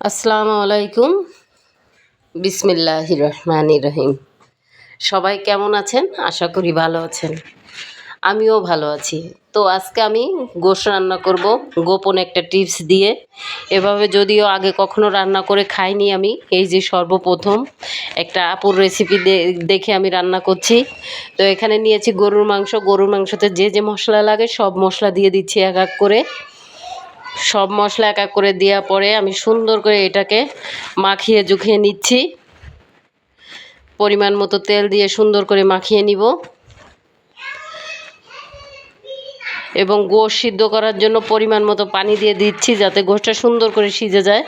আসসালামু আলাইকুম। বিসমিল্লাহ রহমান রহিম। সবাই কেমন আছেন? আশা করি ভালো আছেন। আমিও ভালো আছি। তো আজকে আমি গোশ রান্না করব। গোপন একটা টিপস দিয়ে। এভাবে যদিও আগে কখনো রান্না করে খাইনি আমি, এই যে সর্বপ্রথম একটা আপুর রেসিপি দেখে আমি রান্না করছি। তো এখানে নিয়েছি গরুর মাংস। গরুর মাংসতে যে যে মশলা লাগে সব মশলা দিয়ে দিচ্ছি এক এক করে। সব মশলা এক এক করে দেওয়া পরে আমি সুন্দর করে এটাকে মাখিয়ে জুখিয়ে নিচ্ছি। পরিমাণ মতো তেল দিয়ে সুন্দর করে মাখিয়ে নিব। এবং গোশ সিদ্ধ করার জন্য পরিমাণ মতো পানি দিয়ে দিচ্ছি যাতে গোশটা সুন্দর করে সিজে যায়।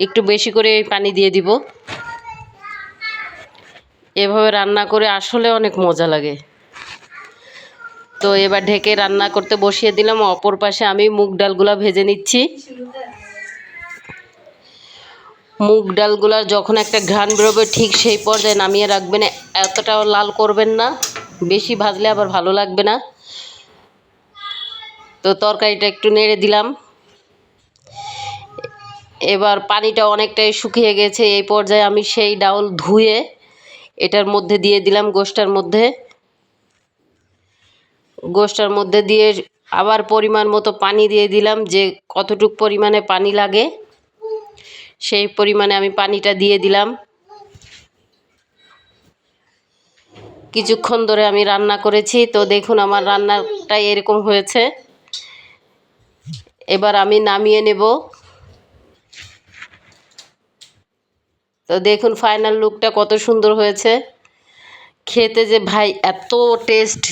একটু বেশি করে পানি দিয়ে দিব। এভাবে রান্না করে আসলে অনেক মজা লাগে। তো এবার ঢেকে রান্না করতে বসিয়ে দিলাম। অপর পাশে আমি মুগ ডালগুলা ভেজে নিচ্ছি। মুগ ডালগুলার যখন একটা ঘ্রাণ বেরোবে ঠিক সেই পর্যায়ে নামিয়ে রাখবেন। এতটাও লাল করবেন না, বেশি ভাজলে আবার ভালো লাগবে না। তো তরকারিটা একটু নেড়ে দিলাম। এবার পানিটা অনেকটাই শুকিয়ে গেছে, এই পর্যায়ে আমি সেই ডাউল ধুয়ে এটার মধ্যে দিয়ে দিলাম গোষ্ঠটার মধ্যে। গোষ্ঠটার মধ্যে দিয়ে আবার পরিমাণ মতো পানি দিয়ে দিলাম যে কতটুক পরিমাণে পানি লাগে, সেই পরিমাণে আমি পানিটা দিয়ে দিলাম। কিছুক্ষণ ধরে আমি রান্না করেছি, তো দেখুন আমার রান্নাটা এরকম হয়েছে। এবার আমি নামিয়ে নেব। তো দেখুন ফাইনাল লুকটা কত সুন্দর হয়েছে। খেতে যে ভাই এত টেস্ট